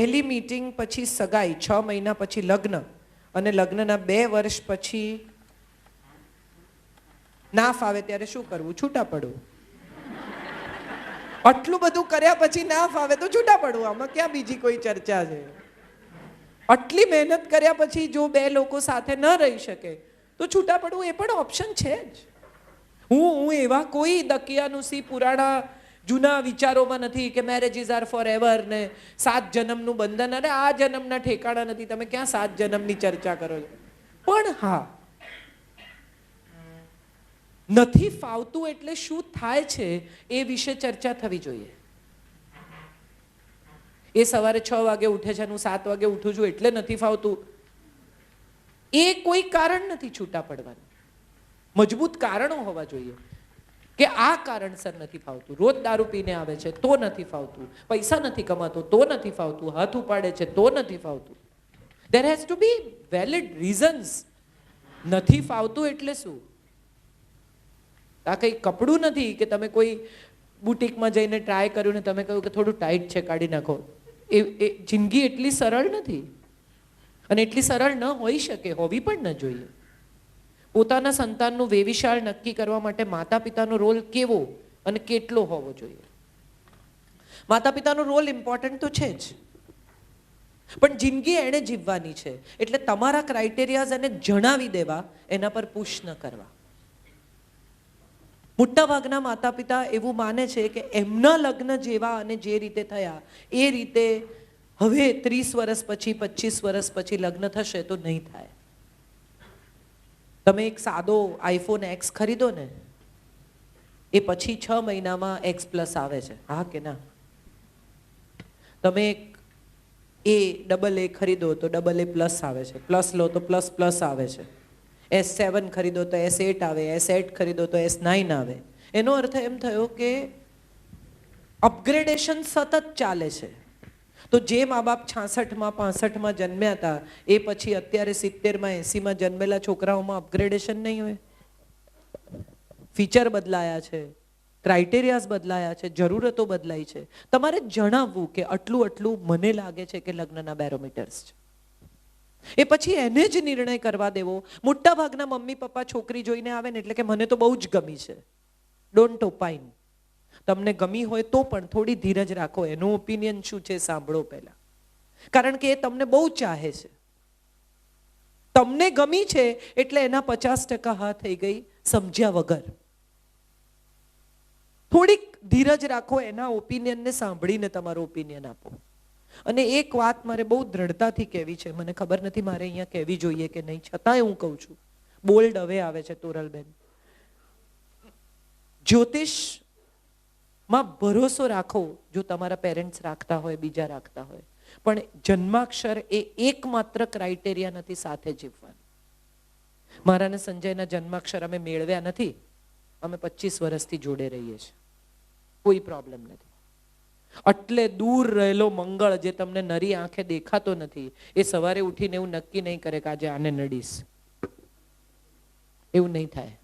પહેલી મીટિંગ પછી સગાઈ, છ મહિના પછી લગ્ન અને લગ્નના બે વર્ષ પછી ના ફાવે ત્યારે શું કરવું? છૂટા પડવું. આટલું બધું કર્યા પછી ના ફાવે તો છૂટા પડવું. આમાં ક્યાં બીજી કોઈ ચર્ચા છે? આટલી મહેનત કર્યા પછી જો બે લોકો સાથે ન રહી શકે, તો છૂટા પડવું એ પણ ઓપ્શન છે જ. હું હું એવા કોઈ દકિયાનુસી પુરાણા જૂના વિચારોમાં નથી કે મેરેજીસ આર ફોર એવર ને સાત જન્મનું બંધન. અને આ જન્મના ઠેકાણા નથી. તમે ક્યાં સાત જન્મની ચર્ચા કરો છો? પણ હા. નથી ફાવતું એટલે શું થાય છે એ વિશે ચર્ચા થવી જોઈએ. એ સવારે છ વાગે ઉઠે છે હું સાત વાગે ઉઠું છું એટલે નથી ફાવતું. એ કોઈ કારણ નથી છૂટા પડવાનું. મજબૂત કારણો હોવા જોઈએ. કે આ કારણસર નથી ફાવતું. રોજ દારૂ પીને આવે છે તો નથી ફાવતું. પૈસા નથી કમાતો તો નથી ફાવતું. હાથ ઉપાડે છે તો નથી ફાવતું. There has to be valid reasons નથી ફાવતું એટલે શું? આ કંઈ કપડું નથી કે તમે કોઈ બુટિકમાં જઈને ટ્રાય કર્યું ને તમે કહ્યું કે થોડું ટાઈટ છે, કાઢી નાખો. એ એ જિંદગી એટલી સરળ નથી. અને એટલી સરળ ન હોઈ શકે, હોવી પણ ન જોઈએ. પોતાના સંતાનનું વેવિશાળ નક્કી કરવા માટે માતા પિતાનો રોલ કેવો અને કેટલો હોવો જોઈએ? માતા પિતાનો રોલ ઇમ્પોર્ટન્ટ તો છે જ. પણ જિંદગી એણે જીવવાની છે. એટલે તમારા ક્રાઇટેરિયાઝ એને જણાવી દેવા, એના પર પુશ ન કરવા. મોટાભાગના માતા પિતા એવું માને છે કે એમના લગ્ન જેવા અને જે રીતે થયા, એ રીતે હવે ત્રીસ વર્ષ પછી, પચીસ વર્ષ પછી લગ્ન થશે તો નહીં થાય. તમે એક સાદો આઈફોન એક્સ ખરીદો ને, એ પછી છ મહિનામાં એક્સ પ્લસ આવે છે. હા કે ના? તમે એક એ ડબલ એ ખરીદો તો ડબલ એ પ્લસ આવે છે. પ્લસ લો તો પ્લસ પ્લસ આવે છે. એસ સેવન ખરીદો તો એસ એટ આવે એસ એટ ખરીદો તો એસ નાઇન આવે. એનો અર્થ એમ થયો કે અપગ્રેડેશન સતત ચાલે છે. તો જે મા બાપ છાસઠમાં, પાસઠમાં જન્મ્યા હતા, એ પછી અત્યારે સિત્તેરમાં, એંસીમાં જન્મેલા છોકરાઓમાં અપગ્રેડેશન નહીં હોય? ફીચર બદલાયા છે ક્રાઇટેરિયાઝ બદલાયા છે, જરૂરતો બદલાઈ છે. તમારે જણાવવું કે આટલું આટલું મને લાગે છે કે લગ્નના બેરોમીટર્સ છે. એ પછી એને જ નિર્ણય કરવા દેવો. મોટા ભાગના મમ્મી પપ્પા છોકરી જોઈને આવે ને એટલે કે મને તો બહુ જ ગમી છે. ડોન્ટ ઓપાઇન તમને ગમી હોય તો પણ થોડી ધીરજ રાખો. એનું ઓપિનિયન શું છે સાંભળો પહેલા. કારણ કે એ તમને બહુ ચાહે છે. તમને ગમી છે એટલે એના પચાસ ટકા હા થઈ ગઈ સમજ્યા વગર. થોડીક ધીરજ રાખો, એના ઓપિનિયનને સાંભળીને તમારો ઓપિનિયન આપો. અને એક વાત મારે બહુ દ્રઢતાથી કહેવી છે. મને ખબર નથી મારે અહીંયા કહેવી જોઈએ કે નહીં. છતાંય હું કહું છું. બોલ્ડ હવે આવે છે તોરલબેન. જ્યોતિષમાં ભરોસો રાખો જો તમારા પેરેન્ટ્સ રાખતા હોય, બીજા રાખતા હોય. પણ જન્માક્ષર એ એકમાત્ર ક્રાઇટેરિયા નથી સાથે જીવવાનું. મારા સંજયના જન્માક્ષર અમે મેળવ્યા નથી. અમે પચીસ વર્ષથી જોડે રહીએ છીએ. કોઈ પ્રોબ્લેમ નથી. એટલે દૂર રહેલો મંગળ જે તમને નરી આંખે દેખાતો નથી, એ સવારે ઉઠીને એવું નક્કી નહીં કરે કે આજે આને નડીશ. એવું નહીં થાય.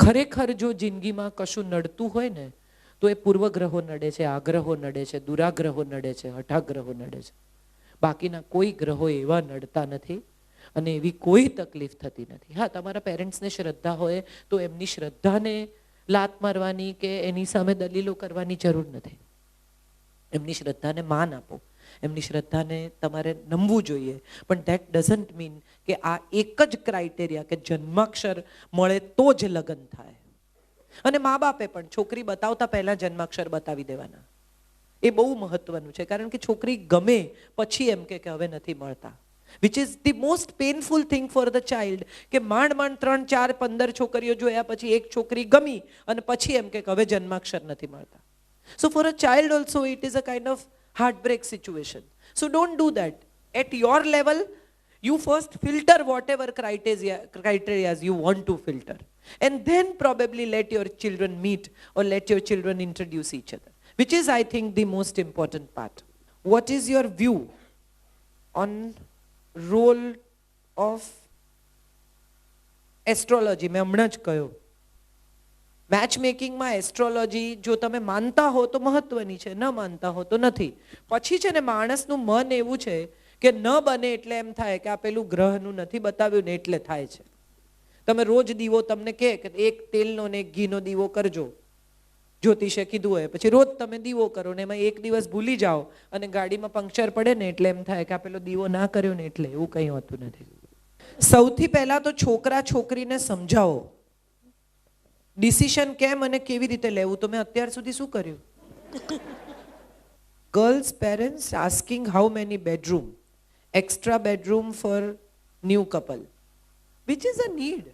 ખરેખર જો જિંદગીમાં કશું નડતું હોય ને, તો એ પૂર્વગ્રહો નડે છે, આગ્રહો નડે છે, દુરાગ્રહો નડે છે, હઠાગ્રહો નડે છે. બાકીના કોઈ ગ્રહો એવા નડતા નથી અને એવી કોઈ તકલીફ થતી નથી. હા, તમારા પેરેન્ટ્સને શ્રદ્ધા હોય તો એમની શ્રદ્ધાને લાત મારવાની કે એની સામે દલીલો કરવાની જરૂર નથી. એમની શ્રદ્ધાને માન આપો. એમની શ્રદ્ધાને તમારે નમવું જોઈએ. પણ ધેટ ડઝન્ટ મીન કે આ એક જ ક્રાઇટેરિયા કે જન્માક્ષર મળે તો જ લગ્ન થાય. અને મા બાપે પણ છોકરી બતાવતા પહેલા જન્માક્ષર બતાવી દેવાના. એ બહુ મહત્વનું છે. કારણ કે છોકરી ગમે પછી એમ કે હવે નથી મળતા. Which is the most painful thing for the child કે માંડ માંડ ત્રણ ચાર પંદર છોકરીઓ જોયા પછી એક છોકરી ગમી અને પછી એમ કે હવે જન્માક્ષર નથી મળતા. So for a child also it is a kind of heart break situation so don't do that at your level you first filter whatever criteria criterias you want to filter and then probably let your children meet or let your children introduce each other which is i think the most important part what is your view on role of astrology મેં હમણાં જ કહ્યું match મેકિંગમાં astrology જો તમે માનતા હો તો મહત્વની છે, ન માનતા હો તો નથી. પછી છે ને માણસનું મન એવું છે કે ન બને એટલે એમ થાય કે આ પેલું ગ્રહનું નથી બતાવ્યું ને એટલે થાય છે. તમે રોજ દીવો તમને કહે કે એક તેલનો ને એક ઘીનો દીવો કરજો. જ્યોતિષે કીધું હોય, પછી રોજ તમે દીવો કરો ને એમાં એક દિવસ ભૂલી જાઓ અને ગાડીમાં પંક્ચર પડે ને એટલે એમ થાય કે આ પેલો દીવો ના કર્યો ને એટલે એવું કંઈ હોતું નથી. સૌથી પહેલા તો છોકરા છોકરીને સમજાવો. ડિસિશન કેમ અને કેવી રીતે લેવું? તો મેં અત્યાર સુધી શું કર્યું? Girls parents asking how many bedroom extra bedroom for new couple which is a need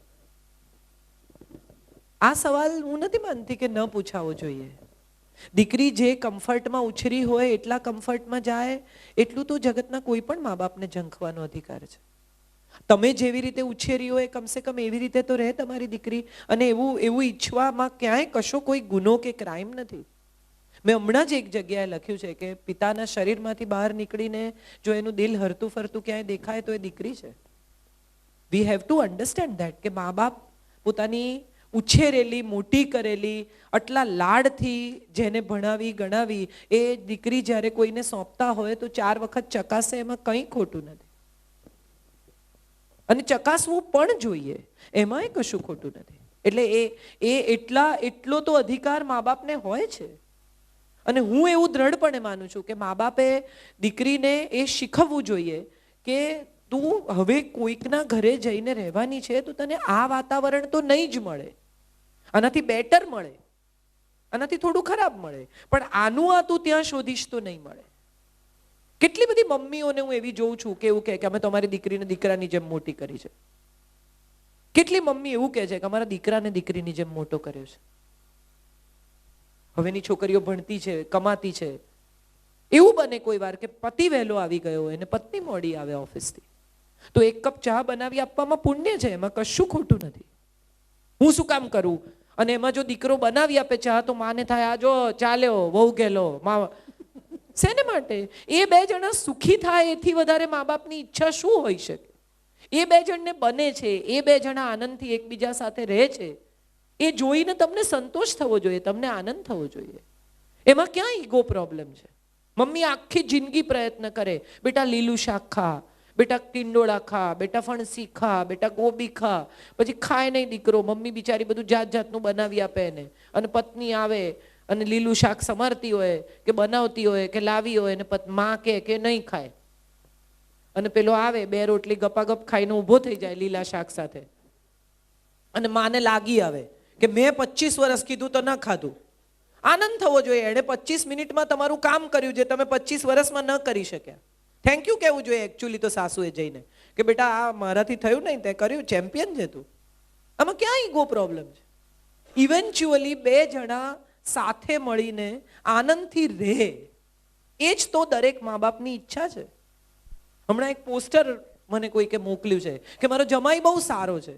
આ સવાલ હું નથી માનતી કે ન પૂછાવો જોઈએ. દીકરી જે કમ્ફર્ટમાં ઉછરી હોય એટલા કમ્ફર્ટમાં જાય એટલું તો જગતના કોઈ પણ મા બાપને ઝંખવાનો અધિકાર છે. તમે જેવી રીતે ઉછેરી હોય કમસે કમ એવી રીતે તો રહે તમારી દીકરી અને એવું એવું ઈચ્છવામાં ક્યાંય કશો કોઈ ગુનો કે ક્રાઇમ નથી. મેં હમણાં જ એક જગ્યાએ લખ્યું છે કે પિતાના શરીરમાંથી બહાર નીકળીને જો એનું દિલ હરતું ફરતું ક્યાંય દેખાય તો એ દીકરી છે. We have to understand that કે મા બાપ પોતાની ઉછેરેલી, મોટી કરેલી, આટલા લાડથી જેને ભણાવી, ગણાવી એ દીકરી જ્યારે કોઈને સોંપતા હોય તો ચાર વખત ચકાસે એમાં કંઈ ખોટું નથી. અને ચકાસવું પણ જોઈએ. એમાંય કશું ખોટું નથી. એટલે એ એ એટલા, એટલો તો અધિકાર મા બાપને હોય છે. અને હું એવું દ્રઢપણે માનું છું કે મા બાપે દીકરીને એ શીખવવું જોઈએ કે તું હવે કોઈકના ઘરે જઈને રહેવાની છે તો તને આ વાતાવરણ તો નહીં જ મળે. આનાથી બેટર મળે. આનાથી થોડું ખરાબ મળે. પણ આનું આ તું ત્યાં શોધીશ તો નહીં મળે. કેટલી બધી મમ્મીઓને હું એવી જોઉં છું કે એવું કે અમે તમારી દીકરીને દીકરાની જેમ મોટી કરી છે. કેટલી મમ્મી એવું કહે છે કે અમારા દીકરાને દીકરીની જેમ મોટો કર્યો છે. હવેની છોકરીઓ ભણતી છે, કમાતી છે. એવું બને કોઈ વાર કે પતિ વહેલો આવી ગયો અને પત્ની મોડી આવે ઓફિસથી. તો એક કપ ચા બનાવી આપવામાં પુણ્ય છે, એમાં કશું ખોટું નથી. હું શું કામ કરું? અને એમાં જો દીકરો બનાવી આપે ચા તો માને થાય, આ જો, ચાલ્યો, વહુ ગેલો શેને માટે? એ બે જણા સુખી થાય એથી વધારે મા બાપની ઈચ્છા શું હોઈ શકે? એ બે જણને બને છે, એ બે જણા આનંદથી એકબીજા સાથે રહે છે, એ જોઈને તમને સંતોષ થવો જોઈએ, તમને આનંદ થવો જોઈએ. એમાં ક્યાં ઈગો પ્રોબ્લેમ છે? મમ્મી આખી જિંદગી પ્રયત્ન કરે, બેટા લીલું શાક ખા, બેટા ટીંડોળા ખા, બેટા ફણસી ખા, બેટા ગોબી ખા, પછી ખાય નહીં દીકરો, મમ્મી બિચારી બધું જાત જાતનું બનાવી આપે એને, અને પત્ની આવે અને લીલું શાક સમારતી હોય, કે બનાવતી હોય, કે લાવી હોય ને માં કે કે નહીં ખાય. અને પેલો આવે, બે રોટલી ગપાગપ ખાઈને ઊભો થઈ જાય લીલા શાક સાથે. અને માને લાગી આવે કે મેં પચીસ વર્ષ કીધું તો ન ખાધું. આનંદ થવો જોઈએ. એણે પચીસ મિનિટમાં તમારું કામ કર્યું જે તમે પચીસ વર્ષમાં ન કરી શક્યા. થેન્ક યુ કહેવું જોઈએ એકચ્યુઅલી તો સાસુએ જઈને. કે બેટા, આ મારાથી થયું નહીં, તે કર્યું, ચેમ્પિયન છે તું. આમાં ક્યાં ઈગો પ્રોબ્લેમ છે? ઇવેન્ચ્યુઅલી બે જણા સાથે મળીને આનંદથી રહે, એ જ તો દરેક મા બાપની ઈચ્છા છે. હમણાં એક પોસ્ટર મને કોઈકે મોકલ્યું છે કે મારો જમાઈ બહુ સારો છે,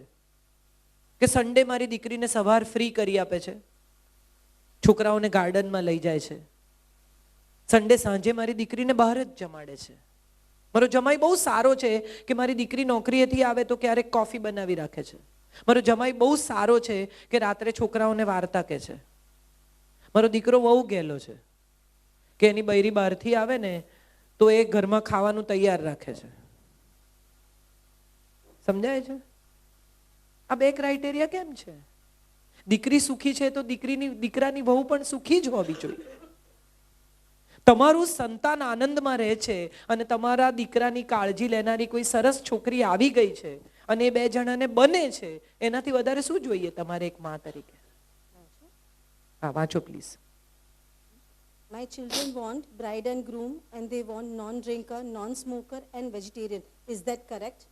કે સન્ડે મારી દીકરીને સવાર ફ્રી કરી આપે છે, છોકરાઓને ગાર્ડનમાં લઈ જાય છે. સન્ડે સાંજે મારી દીકરીને બહાર જ જમાડે છે. મારો જમાઈ બહુ સારો છે કે મારી દીકરી નોકરીએથી આવે તો ક્યારેક કોફી બનાવી રાખે છે. મારો જમાઈ બહુ સારો છે કે રાત્રે છોકરાઓને વાર્તા કહે છે. મારો દીકરો બહુ ગયેલો છે, કે એની બૈરી બહારથી આવે ને, તો એ ઘરમાં ખાવાનું તૈયાર રાખે છે. સમજાય છે? આ બે ક્રાઇટેરિયા કેમ છે? દીકરી સુખી છે તો દીકરીની, દીકરાની વહુ પણ સુખી જ હોવી જોઈએ. તમારું સંતાન આનંદમાં રહે છે અને તમારા દીકરાની કાળજી લેનારી કોઈ સરસ છોકરી આવી ગઈ છે અને એ બે જણાને બને છે, એનાથી વધારે શું જોઈએ તમારે એક મા તરીકે? હા વાંચો please My children want bride and groom and they want non-drinker, non-smoker and vegetarian. Is that correct?